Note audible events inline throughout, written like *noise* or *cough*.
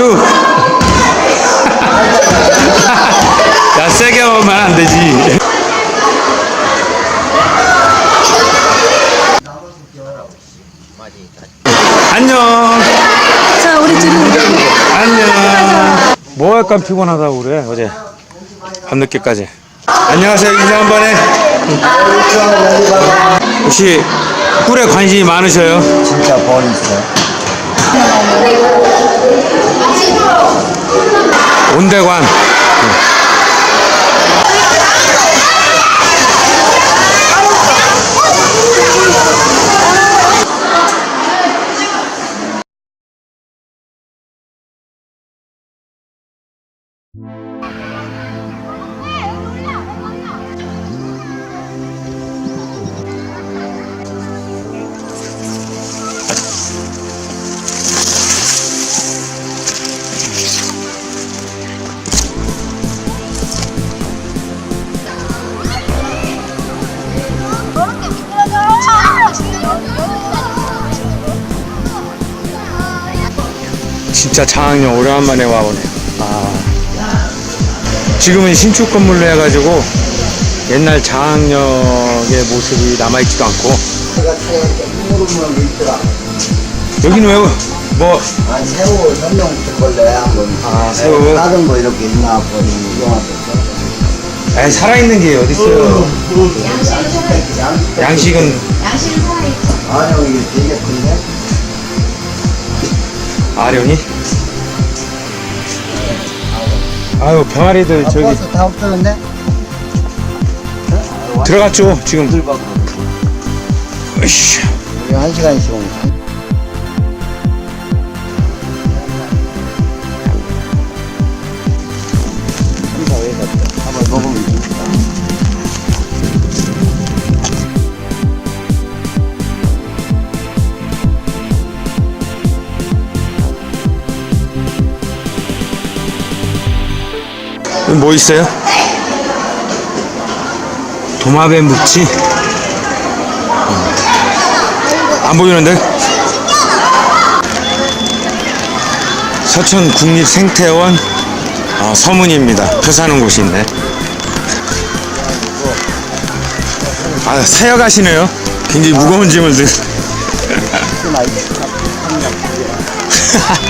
큐. *laughs* 야, 세게 하면 안 되지. 안녕. 자, 우리 지금 안녕. 뭐 할까 피곤하다고 그래, 어제. 밤늦게까지. 안녕하세요, 인사 한 번에. 혹시 꿀에 관심이 많으셔요? 진짜 벌 있어요. 온대관. 진짜 장학령 오래간만에 와보네. 아. 지금은 신축 건물로 해가지고 옛날 장학역의 모습이 남아있지도 않고. 여기는 왜 뭐 아, 새우 설명부터 걸려야 한번. 아, 새우. 다른 거 이렇게 있나 보니 영화도. 에이, 살아있는 게 어딨어요 양식은 아, 형 이게 되게 큰데? 아련이 아유 병아리들 저기 버스 다 없어졌네? 들어갔죠 지금 들 밖으로. 으쌰. 우리 한 시간씩 오면. 뭐 있어요? 도마뱀 묵지? 안 보이는데? 서천 국립생태원 어, 서문입니다. 표 사는 곳이 있네. 아, 사역하시네요. 굉장히 무거운 짐을 들. *laughs*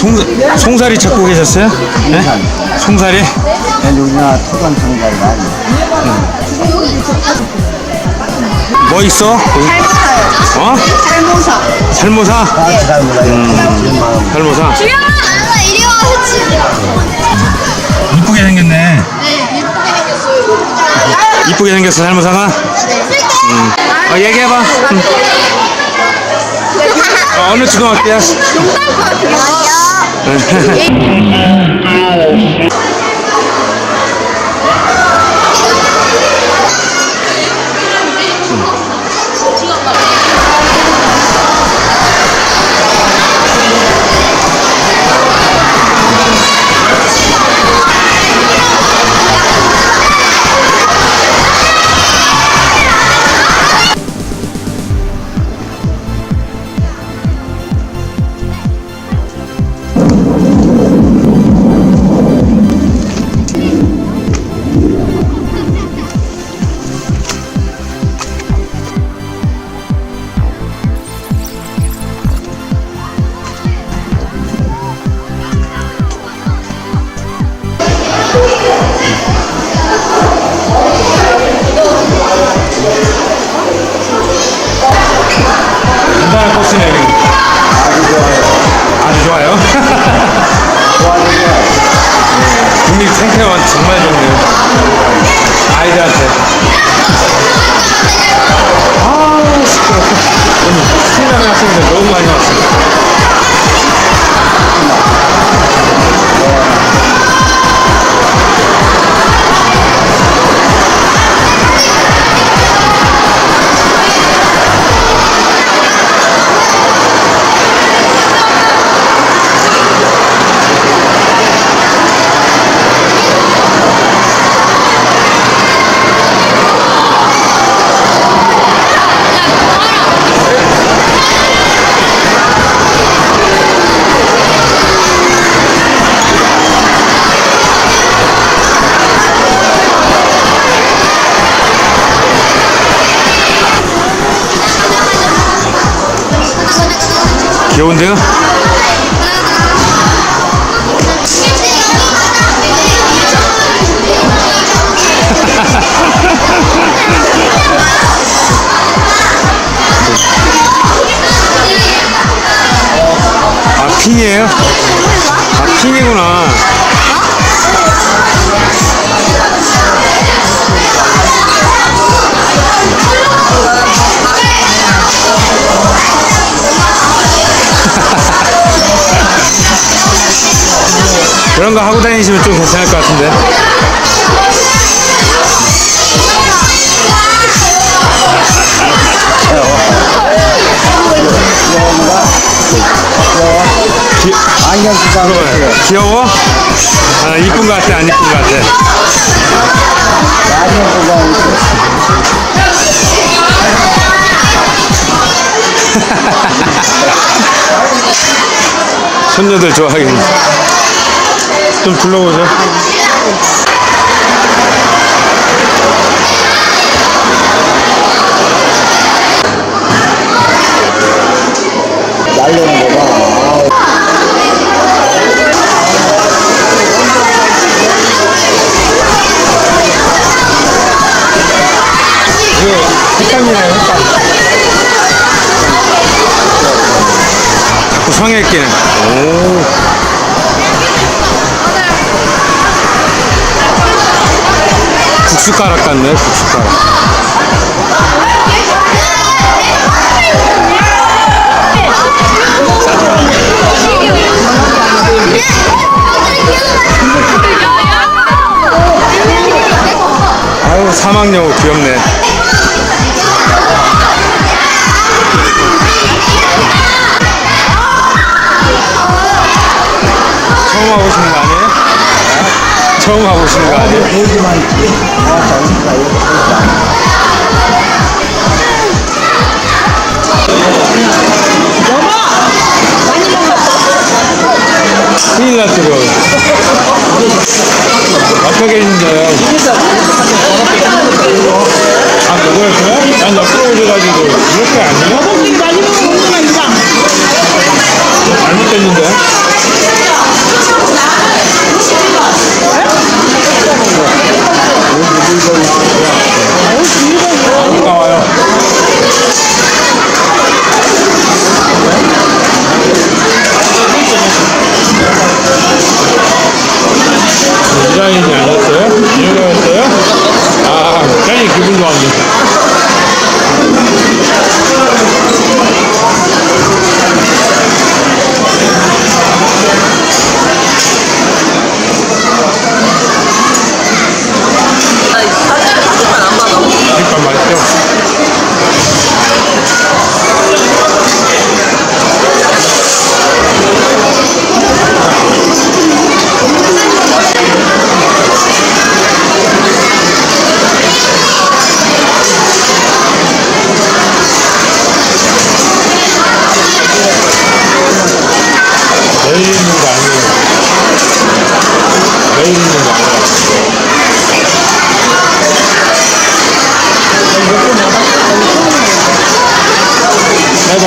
송, 송사리 찾고 계셨어요? 네? 송사리? 우리나라 상자가 아니야. 뭐 있어? 어? 살모사 살모사? 아, 잘 몰라요. 음. 살모사? 주영아 이리 와 그치 이쁘게 생겼네. 네 이쁘게 생겼어, 살모사가? 음. 어, 얘기해봐. 음. 어, 어느 초등학교야? 嗯哼哼 생태원 정말 좋네 귀여운데요? 아, 핑이에요? 아, 핑이구나. 그런 거 하고 다니시면 좀 괜찮을 것 같은데. 기, 안경 그거요. 귀여워? 아, 이쁜 것 같아, 안 이쁜 것 같아? 안경 *laughs* 쓰다 손녀들 좋아하겠네. 좀 둘러보죠. 국수가락 같네, 국수가락. 아유, 사막여우 귀엽네. 처음 아니에요? 처음 와보시는 거 아니에요? 보지만 아, 저기가 이렇게. 큰일 났어요. 어떻게 있는데요? 아, 그거였어요? 난 옆으로 오셔가지고, 이렇게 아니에요? 잘못됐는데? 디자인이 아니었어요? 이거였어요? 아, 괜히 기분 좋았네.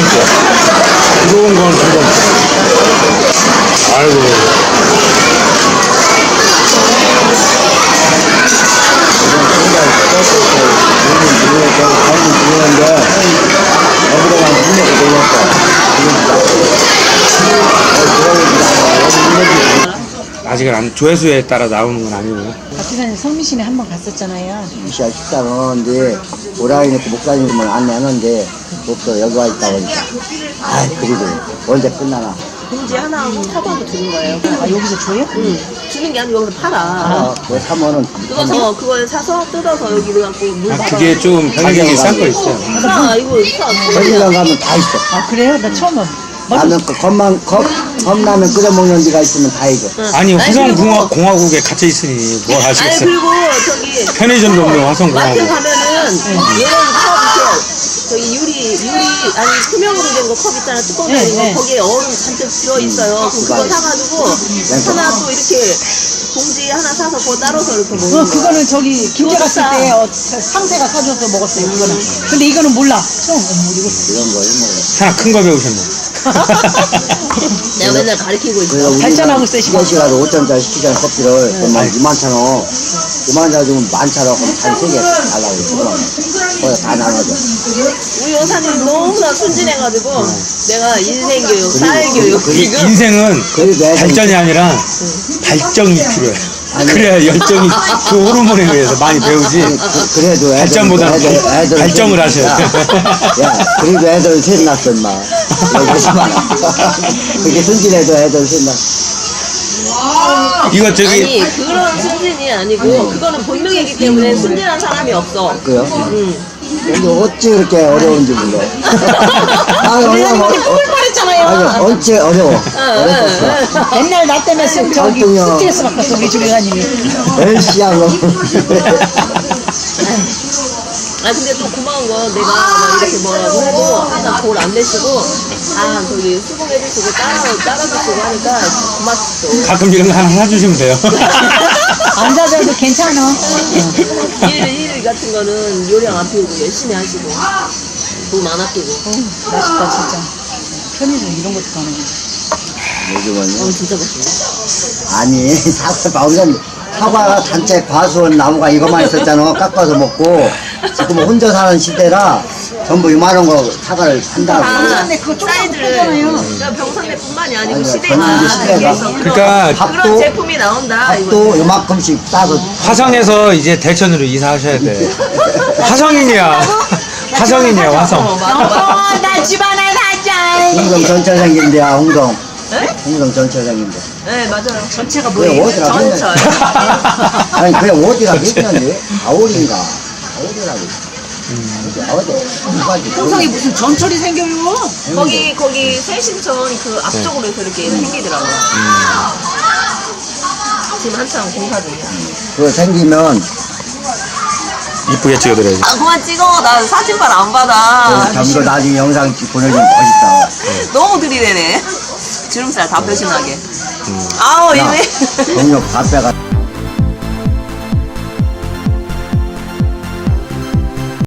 рядом. 아직은 안, 조회수에 따라 나오는 건 아니고요. 박지사님 성미신에 한번 갔었잖아요. 시야 식사는 이제 오라이니까 목사님은 안내하는데 없어 여기 와 있다 보니까 아 그래도 언제 끝나나 봉지 하나 사과도 주는 거예요. 아, 여기서 줘요? 응. 주는 게 아니고 여기서 팔아. 아, 그거 사면은 뜯어서 그걸 사서 뜯어서 여기 넣어갖고 물 아, 받아. 그게 좀 가격이 싼 거 있어요. 사 이거 사. 편의점 가면 다 있어 아, 그래요? 나 처음 봐. 라면 그 컵만 컵 컵라면 끓여 먹는 데가 있으면 다 이거 아니, 아니, 화성공화, 공화국에 갇혀 있으니 뭘 아니 하시겠어요? 그리고 저기 편의점도 없는 마트 화성공화국. 가면은 이런 컵 이렇게 저기 유리 유리 아니 투명으로 된 거 컵 있잖아 뚜껑 네, 달린 거 네. 거기에 얼음 잔뜩 들어 있어요. 그럼 그거 사가지고 하나 또 이렇게 봉지 하나 사서 그거 따로서 이렇게 먹는 어, 거야. 그거는 저기 김제 그거 갔을 싸. 때 어, 상세가 사줘서 먹었어요, 그거는. 근데 이거는 몰라. 처음, 어머, 이거. 이런 거 해먹어 하나 큰 거 배우셨네. *laughs* 내가 맨날 가르치고 있어. 그래서 우리가 발전하고 있어요, 지금. 시간 가서 5천짜리 시키잖아 커피를 그러면 2만 천 원. 2만 원 주면 만천 원 그럼 한세개 달라고 그러면 거기다 다 나눠줘 우리 여사님 너무나 순진해가지고 내가 인생 교육, 사회 교육 지금 인생은 발전이 아니라 발정이 필요해. 아니. 그래야 열정이 그 호르몬에 의해서 많이 배우지. 그, 그래도 애들 발전보다는 발정을 하셔야 야, 돼. 야, 그래도 애들 셋. 여기서 말 그렇게 순진해도 애들 셋 낳았어. 이거 저기 아니 그런 순진이 아니고 그거는 본능이기 때문에 순진한 사람이 없어. 그요? 응. 근데 어찌 그렇게 어려운지 몰라. *laughs* 아, 어려워. 뻔했잖 아니, 어찌 어려워. 어렵었어. 옛날 나 때문에 쓱 저기 깜짝이야. 스트레스 받았어, 우리 주례사님이. 멸시한 거. 아 근데 또 고마운 건 내가 막 이렇게 뭐라고 해도 항상 돌안 내시고 아 저기 수긍해 주시고 따라 따라 주시고 하니까 고맙죠. 가끔 이런 거 하나 사주시면 돼요. *laughs* 안 사줘도 괜찮아. 일, 일 같은 거는 요령 안 피우고 열심히 하시고 돈 안 아끼고. 맛있다, 진짜. 편의점 이런 것도 거. 요즘은요. 어 진짜 맛있네. 아니, *laughs* 사과, 완전 사과가 단체 과수원 나무가 이것만 있었잖아. 깎아서 먹고. 지금 혼자 사는 시대라 전부 이만한 거 사과를 한다고. 근데 그거 거 사이즈를 팔잖아요. 그러니까 병선배뿐만이 아니고 아니요, 시대가 전국의 시대가. 그런, 그러니까 그런 밥도- 제품이 나온다. 이거. 또 요만큼씩 따서 화성에서 이제 대천으로 이사하셔야 돼. 화성인이야. *laughs* 화성인이야, 어, 화성. 맞아, 맞아. 어, 나집 하나 사자. 홍성 전철 생긴대야, 홍성. 네? 홍성 전철 생긴대. 네 맞아요. 전체가 그래, 뭐예요? 어디라 전철. 아니, 그래, 어디라 했는데? 아오리인가? 아오리라고. 어디? 어디? 홍성이 무슨 전철이 생겨요? 거기 거기 세신천 그 앞쪽으로 해서 이렇게 생기더라고요. 지금 한참 공사 중이야. 그거 생기면 이쁘게 찍어드려야지. 아 그만 찍어. 나 사진발 안 받아. 전부 나중에 영상 찍- 보내주면 멋있다. *laughs* 너무 들이대네. 주름살 다 표심하게. 아우 이래. 동력 다 빼가.